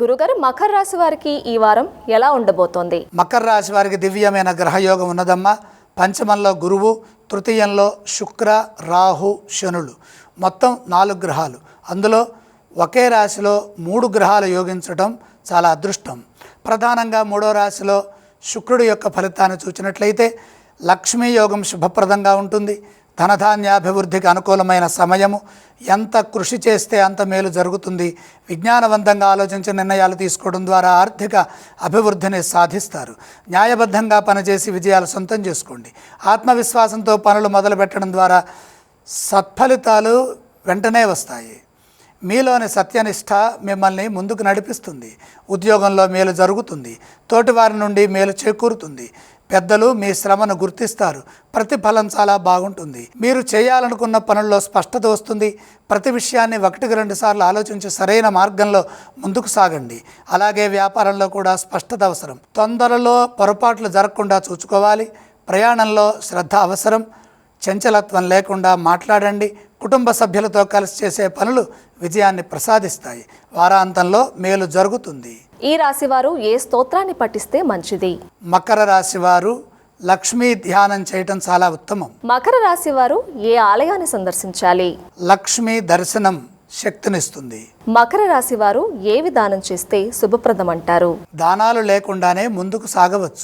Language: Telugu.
గురుగారు మకర రాశి వారికి ఈ వారం ఎలా ఉండబోతోంది? మకర రాశి వారికి దివ్యమైన గ్రహయోగం ఉన్నదమ్మా. పంచమంలో గురువు తృతీయంలో శుక్ర రాహు శనులు. మొత్తం నాలుగు గ్రహాలు. అందులో ఒకే రాశిలో మూడు గ్రహాలు యోగించడం చాలా అదృష్టం. ప్రధానంగా మూడో రాశిలో శుక్రుడి యొక్క ఫలితాన్ని చూచినట్లయితే లక్ష్మీ యోగం శుభప్రదంగా ఉంటుంది. ధనధాన్యాభివృద్ధికి అనుకూలమైన సమయము ఎంత కృషి చేస్తే అంత మేలు జరుగుతుంది విజ్ఞానవంతంగా ఆలోచించి నిర్ణయాలు తీసుకోవడం ద్వారా ఆర్థిక అభివృద్ధిని సాధిస్తారు. న్యాయబద్ధంగా పనిచేసి విజయాలు సొంతం చేసుకోండి. ఆత్మవిశ్వాసంతో పనులు మొదలు పెట్టడం ద్వారా సత్ఫలితాలు వెంటనే వస్తాయి. మీలోని సత్యనిష్ట మిమ్మల్ని ముందుకు నడిపిస్తుంది. ఉద్యోగంలో మేలు జరుగుతుంది. తోటివారి నుండి మేలు చేకూరుతుంది. పెద్దలు మీ శ్రమను గుర్తిస్తారు. ప్రతిఫలం చాలా బాగుంటుంది. మీరు చేయాలనుకున్న పనుల్లో స్పష్టత వస్తుంది. ప్రతి విషయాన్ని ఒకటికి రెండు సార్లు ఆలోచించి సరైన మార్గంలో ముందుకు సాగండి. అలాగే వ్యాపారంలో కూడా స్పష్టత అవసరం. తొందరలో పొరపాట్లు జరగకుండా చూసుకోవాలి. ప్రయాణంలో శ్రద్ధ అవసరం. చంచలత్వం లేకుండా మాట్లాడండి. కుటుంబ సభ్యులతో కలిసి చేసే పనులు విజయాన్ని ప్రసాదిస్తాయి. వారాంతంలో మేలు జరుగుతుంది. ఈ రాశి వారు ఏ స్తోత్రాన్ని పఠిస్తే మంచిది? మకర రాశి వారు లక్ష్మీ ధ్యానం చేయటం చాలా ఉత్తమం. మకర రాశి వారు ఏ ఆలయాన్ని సందర్శించాలి? లక్ష్మీ దర్శనం శక్తినిస్తుంది. మకర రాశి వారు ఏ విధానం చేస్తే శుభప్రదం అంటారు దానాలు లేకుండానే ముందుకు సాగవచ్చు.